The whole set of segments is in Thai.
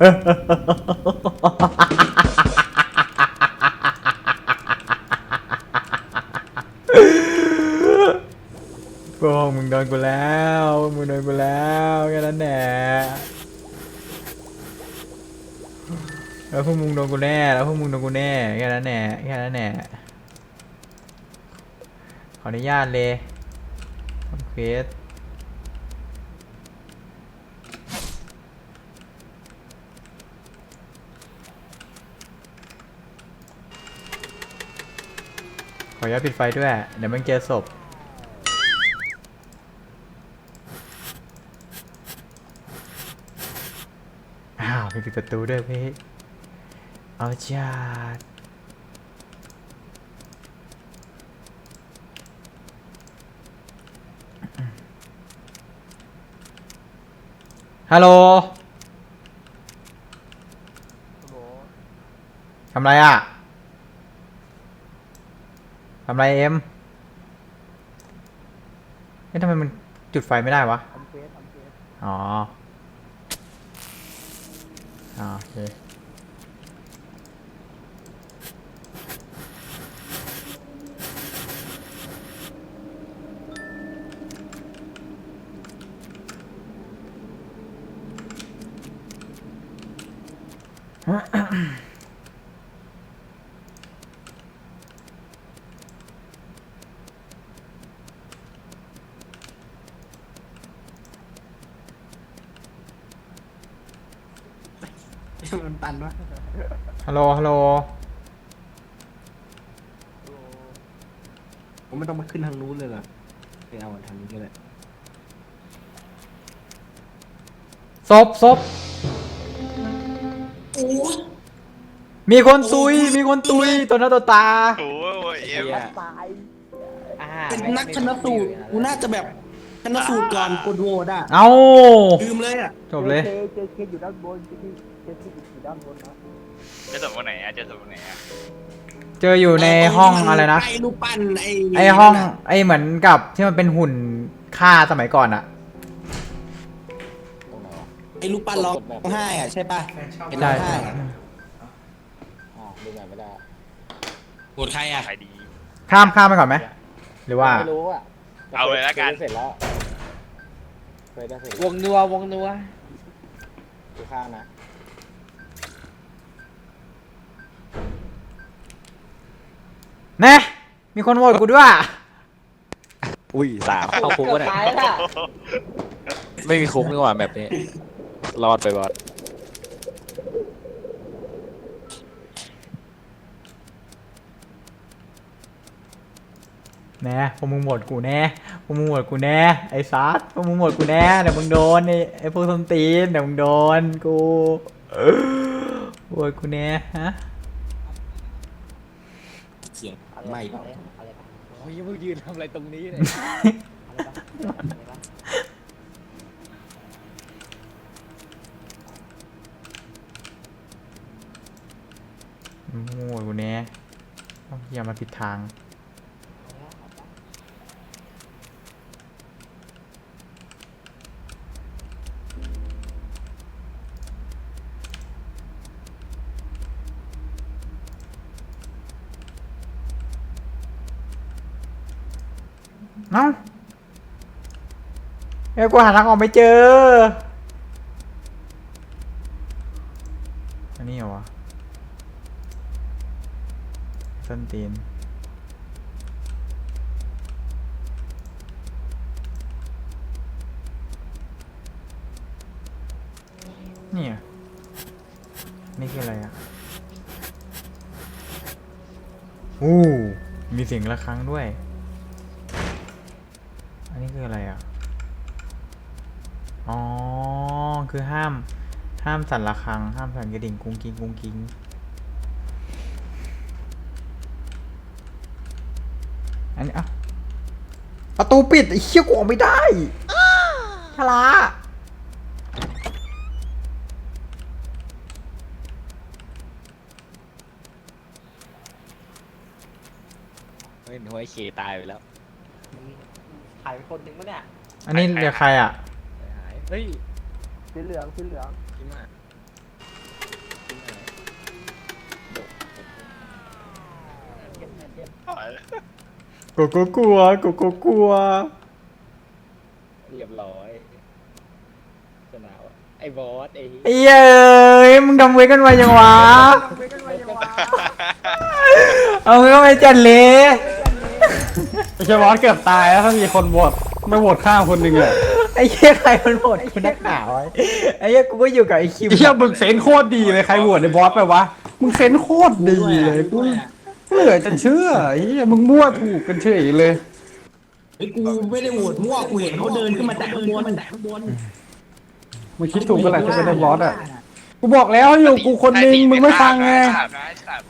พวกมึงโดนกูแล้ว มึงโดนกูแล้วแค่นั้นแหละแล้วพวกมึงโดนกูแน่แล้วพวกมึงโดนกูแน่แค่นั้นแหละแค่นั้นแหละขออนุญาตเลยทำเควส ขออนุญาตปิดไฟด้วย เดี๋ยวมันเจอศพ อ้าวมีปิดประตูด้วยพี่ เอาจัดฮัลโหลทำไรอะ ทำไรเอ็มเอ๊ะทำไมมันจุดไฟไม่ได้วะ ทำเฟสทำเฟสอ๋อ อ่าโอเค มันตันวะฮัลโหลฮัลโหลผมไม่ต้องมาขึ้นทางนู้นเลยเหรอไปเอาทางนี้ก็ได้ศพศพมีคนตุย มีคนตุยตัวหน้าตัวตา โอ้ยเอ็มตายเป็นนักชนสูตรกูน่าจะแบบชนสูตรก่อนกดโหวตอะ เอาลืมเลยอะ จบเลยเจเจเคสอยู่ด้านบนเจ เคเจเคสอยู่ด้านบนนะเจะสมวันไหนอะเจะสมวันไหนอะเจออยู่ในห้องอะไรนะ ไอ้รูปปั้นไอ้ไอห้องไอเหมือนกับที่มันเป็นหุ่นฆ่าสมัยก่อนอะไอ้รูปปั้นร้องไห้อะใช่ป่ะเห็นร้ใช่องไห้อะอ๋อดูแบบไม่ได้โหวตใครอะใครดี ข้ามข้ามไปก่อนไหมหรือว่า ไม่รู้อะเอาเลยละกัน เสร็จแล้วเคยได้เสร็จวงนัววงนัวดูข้างนะ แน่มีคนโหวตกูด้วย อุ้ยสามเข้าคุกวะเนี่ยตายแล้วไม่มีคุกนี่หว่าแบบนี้ รอดไปบอสแน่พวกมึงโหวตกูแน่พวกมึงโหวตกูแน่ไอ้ซัดพวกมึงโหวตกูแน่เดี๋ยวมึงโดนไอ้ไอ้พวกส้นตีนเดี๋ยวมึงโดนกูโหวตกูแน่ฮะ เสียงไม่เปล่าโอ้ยมึงยืนทำอะไรตรงนี้เนี่ยมึงโหวตกูแน่เอาอย่ามาผิดทาง เอ้าเอ้กูหาทางออกไม่เจอ อันนี้เหรอวะส้นตีนนี่ยนี่คืออะไรอะอู้มีเสียงระฆังด้วย คืออะไรอะ อ๋อ คือห้าม ห้ามสั่นระฆัง ห้ามสั่นกระดิ่งกุ้งกิ้งกุ้งกิ้งอันนี้อะประตูปิดไอ้เชี่ยกูออกไม่ได้ชะลาเฮ้ยหัวไอ้เคตายไปแล้ว ขายคนหนึ่งปะเนี่ยอันนี้เดี๋ยวใครอะเฮ้ยสีเหลืองสีเหลืองกลัวกกูกลัวกูกูกลัว เรียบร้อยสนาวไอ้บอสไอ้เย้ยมึงทำเวทกันไวยังวะ เอาเงี้ก็ไปจัดเลย ช่บอสเกือบตายแล้วถ้ามีคนโหวตไม่โหวตข้ามคนหนึ่งอะไอ้เหี้ยใครมันโหมดกูนักหนาวะไอ้เหี้ยกูก็อยู่กับไอ้คิมไอ้เหี้ยมึงเซนส์โคตรดีเลยใครโหวตในบอสไปวะมึงเซนส์โคตรดีเลยกูเหลือจะเชื่อไอ้เหี้ยมึงมั่วถูกกันเฉยเลยไอ้ยกูไม่ได้โหวตมั่วกูเห็นเขาเดินขึ้นมาจากข้างบนข้างบนมึงคิดถูกก็แหละที่เป็นในบอสอะกูบอกแล้วให้อยู่กูคนหนึงมึงไม่ฟังไงฆ่านะฆ่าตีเมื่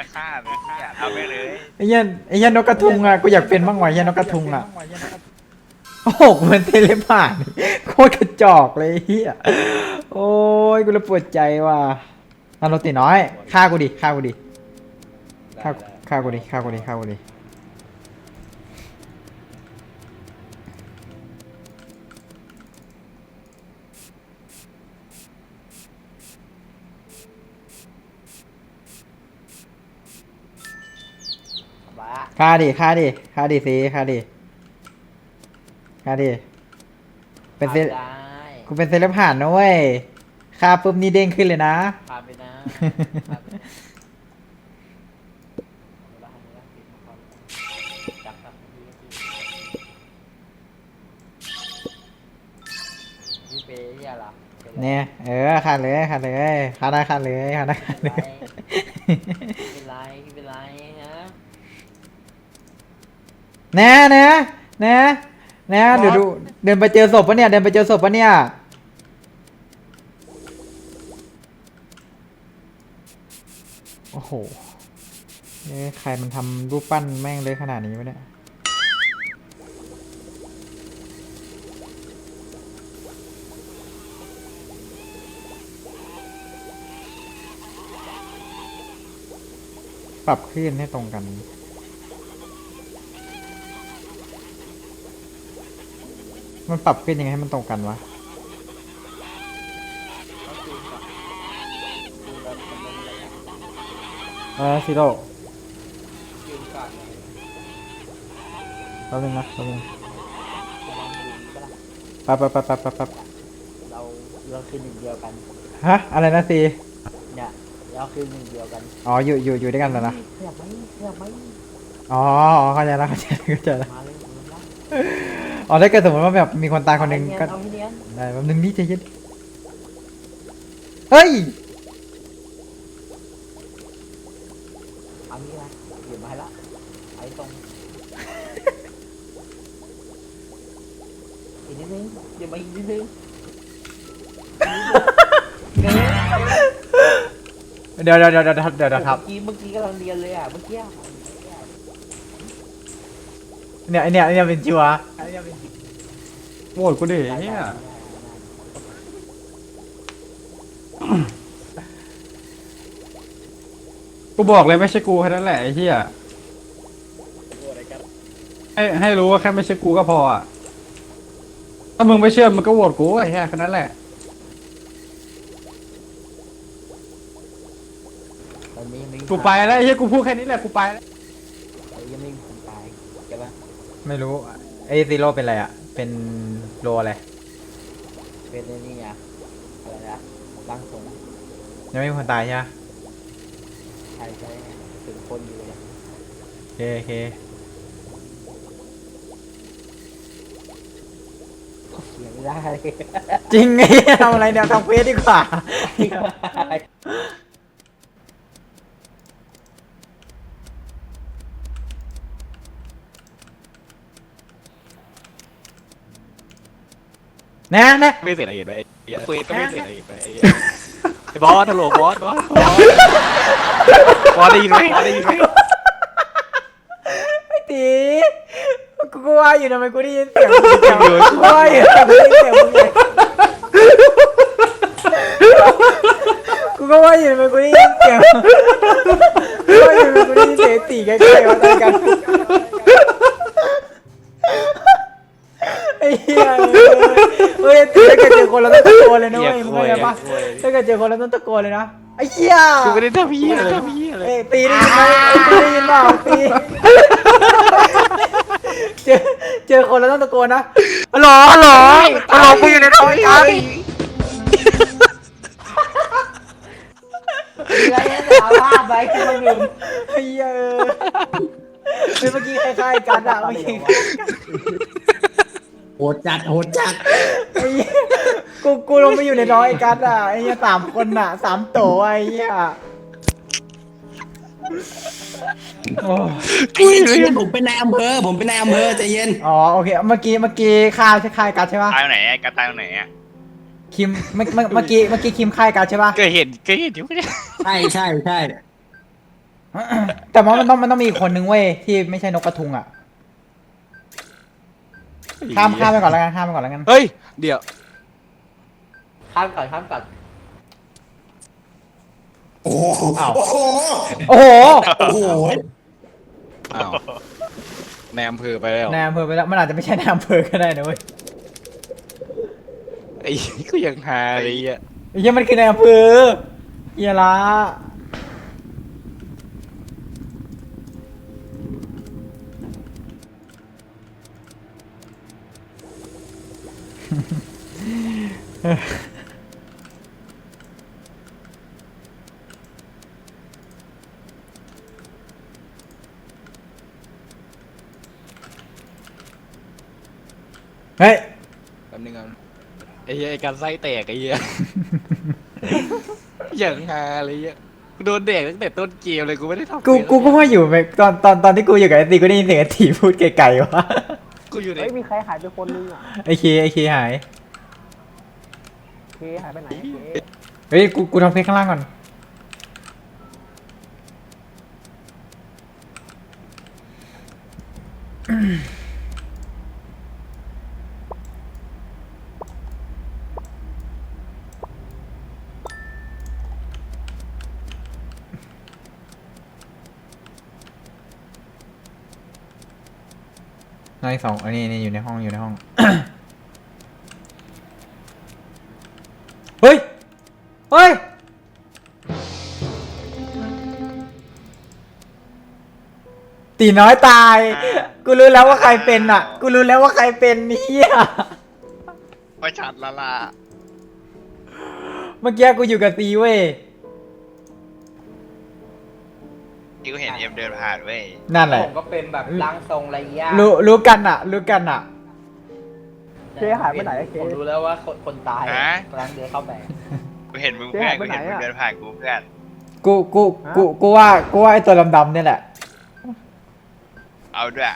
อฆ่าเอฆ่าเอาไปเลยไอ้เหี้ยไอ้เหี้ยนกกระทุงอะกูอยากเป็นบ้างวะไอ้เหี้ยนกกระทุงอะโอ้โหกูมันเทเลผ่านโคตรกระจอกเลยไอ้เฮียโอ้ยกูเลยปวดใจว่ะนันโรติน้อยฆ่ากูดิฆ่ากูดิฆ่าฆ่ากูดิฆ่ากูดิฆ่ากูดิ ฆ่าดิฆ่าดิฆ่าดิสิฆ่าดิฆ่าดิเป็นเซผ่านได้กูเป็นเซเลบผ่านนะเว้ยฆ่าปุ๊บนี่เด้งขึ้นเลยนะผ่านไปนะผ่านไปจับครับพี่เปย์เฮียเหรอป็ไรเนี่ยเออฆ่าเลยฆ่าเลยฆ่าได้ฆ่าเลยฆ่าได้ฆ่าเลยเป็นไรเป็นไรฮะ แน่แน่แน่แน่เดี๋ยวดู เดินไปเจอศพปะเนี่ย เดินไปเจอศพปะเนี่ย โอ้โหเอ้ยใครมันทำรูปปั้นแม่งเลยขนาดนี้วะเนี่ย ปรับคลื่นให้ตรงกัน มันปรับขึ้นยังไงให้มันตรงกันวะเออซิโร่ยืนก่อนเลยแป๊บนึงนะแป๊บนึงลองยืนก็ได้แป๊บแป๊บแป๊บแป๊บแป๊บเราเราคือหนึ่งเดียวกัน ฮะ อะไรนะซีเนี่ยเราคือหนึ่งเดียวกัน อ๋อ อยู่อยู่อยู่ด้วยกันแล้วนะเสียบไหมเสียบไหมอ๋ออ๋อเข้าใจแล้วเข้าใจแล้วเข้าใจแล้ว มาเลยมาเลยอ๋อถ้าเกิดสมมติว่าแบบมีคนตายคนหนึ่งก็เอาให้เนียนได้แป๊บนึงนี่ใจเย็นเฮ้ยเอานี้นะเดี๋ยวมาให้ละไอ้ตรงอีกนิดนึงเดี๋ยวมาอีกนิดนึงเดี๋ยวเดี๋ยวเดี๋ยวเดี๋ยวเดี๋ยวเดี๋ยวครับเมื่อกี้เมื่อกี้กำลังเรียนเลยอะเมื่อกี้เนี่ยไอเนี่ยไอเนี่ยเป็นจิวะ โหวตกูดิไอ้เหี้ยกูบอกเลยไม่ใช่กูแค่นั้นแหละไอ้เหี้ยโหวตอะไรกันให้ให้รู้ว่าแค่ไม่ใช่กูก็พออะถ้ามึงไม่เชื่อมึงก็โหวตกูไอ้เหี้ยแค่นั้นแหละตอนนี้ยังไม่มีกูไปแล้วไอ้เหี้ยกูพูดแค่นี้แหละกูไปแล้วเออยังไม่มีคนตายใช่ปะไม่รู้ ไอซีโร่เป็นอะไรอะ เป็นโลอะไร เป็นไอ้นี่อะอะไรนะร่างทรงยังไม่มีคนตายใช่ไหมใช่ใช่ถึงคนอยู่เลยโอเคโอเคเสียไม่ได้จริงไงทำอะไรเนี่ยทำเควสดีกว่า นะนะไม่เสร็จอะไรเห็นไหมไอ้เหี้ยเฟสก็ไม่เสร็จอะไรเห็นไหมไอ้เหี้ยไอ้บอสฮัลโหลบอสบอสบอสบอสได้ยินไหมบอสได้ยินไหมไอ้ตีกูก็ว่าอยู่ทำไมกูได้ยินเสียงมึงจังเลยกูว่าอยู่ทำไมกูได้ยินเสียงมึงเลยกูก็ว่าอยู่ทำไมกูได้ยินเสียงกูว่าอยู่ทำไมกูได้ยินเสียงตีใกล้ๆมาตกัน ยเอ้ยถ้าเกิดเจอคนเราต้องตะโกนเลยนะเว้ยมึงเข้าใจปะถ้าเกิดเจอคนแล้วต้องตะโกนเลยนะไอ้เหี้ยกูไม่ได้ทำพี่อะไรทำพี่อะไรเอ้ยตีได้ยินไหมตีได้ยินเปล่าตีเจอเจอคนแล้วต้องตะโกนนะฮัลโหลฮัลโหลฮัลโหลกูอยู่ในท้องกันมีอะไรเนี่ยเอาภาไว้ขึ้นมาหนึ่งไอ้เหี้ยเมื่อกี้คล้ายๆกันอะเมื่อกี้ โหดจัดโหดจัดไอ้เหี้ยกูกูลงไปอยู่ในน้อยกันอะไอ้เหี้ยสามคนอะสามโตไอ้เหี้ยโอ้ไอ้เย็นใจเย็นผมเป็นนายอำเภอ ผมเป็นนายอำเภอใจเย็น อ๋อโอเคเมื่อกี้เมื่อกี้ค่าใช่ค่ายกัดใช่ปะตายตรงไหนอะกระตายตรงไหนอะคิมเมื่อเมื่อเมื่อกี้เมื่อกี้คิมค่ายกัดใช่ปะก็เห็นก็เห็นอยู่เนี่ยใช่ใช่ใช่แต่ว่ามันต้องมันต้องมีอีกคนนึงเว้ยที่ไม่ใช่นกกระทุงอะ ข้ามข้ามไปก่อนแล้วกันข้ามไปก่อนแล้วกันเฮ้ย เดี๋ยว ข้ามก่อนข้ามก่อนโอ้โหโอ้โหโอ้โหโอ้โหอ้าวในอำเภอไปแล้วนายอำเภอไปแล้วมันอาจจะไม่ใช่นายอำเภอก็ได้นะเว้ยไอ้กูยังหาอะไรอะไอ้เหี้ยมันคือนายอำเภอเหี้ยละ เฮ้ยแป๊บนึงอะไอ้เหี้ยไอ้การไส้แตกไอ้เหี้ยยังหาอะไรอะกูโดนแดกตั้งแต่ต้นเกมเลยกูไม่ได้ทำกูเควสกูก็ว่าอยู่ไปตอนตอนตอนที่กูอยู่กับไอตีกูได้ยินเสียงไอตีพูดไกลๆวะกูอยู่ใน เฮ้ยมีใครหายไปคนนึงอะไอเคไอเคหาย เคหายไปไหนเคเฮ้ยกูกูทำเพลงข้างล่างก่อน นายสองอันนี้นี่อยู่ในห้องอยู่ในห้อง เฮ้ย เฮ้ย ตีน้อยตาย กูรู้แล้วว่าใครเป็นอะ กูรู้แล้วว่าใครเป็นเนี่ยประชัดละล่ะเมื่อกี้กูอยู่กับตีเว้ย ที่กูเห็นเอ็มเดินผ่านเว้ยนั่นแหละ ผมก็เป็นแบบร่างทรงไรยะรู้รู้กันอะ รู้กันอะ เคหายไปไหนเค ผมรู้แล้วว่าคนคนตายฮะกำลังเดินเข้าไป กูเห็นมึงเพื่อนกูเห็นมึงเดินผ่านกูเพื่อนกูกูกูกูว่ากูว่าไอตัวดำๆเนี่ยแหละเอาด้วย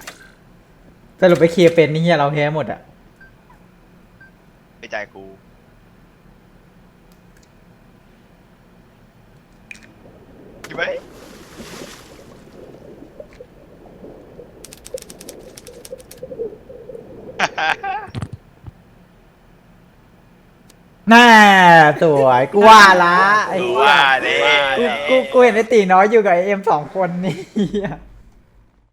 สรุปไปเคลียร์เป็นนี่เฮียเราแพ้หมดอะไปใจกูคิดไหมน่า สวยกูว่าละไอ้กูเหี้ยว่าดิ กูกูกูเห็นไอ้ตีน้อยอยู่กับไอเอ็มสองคนนี่เหี้ย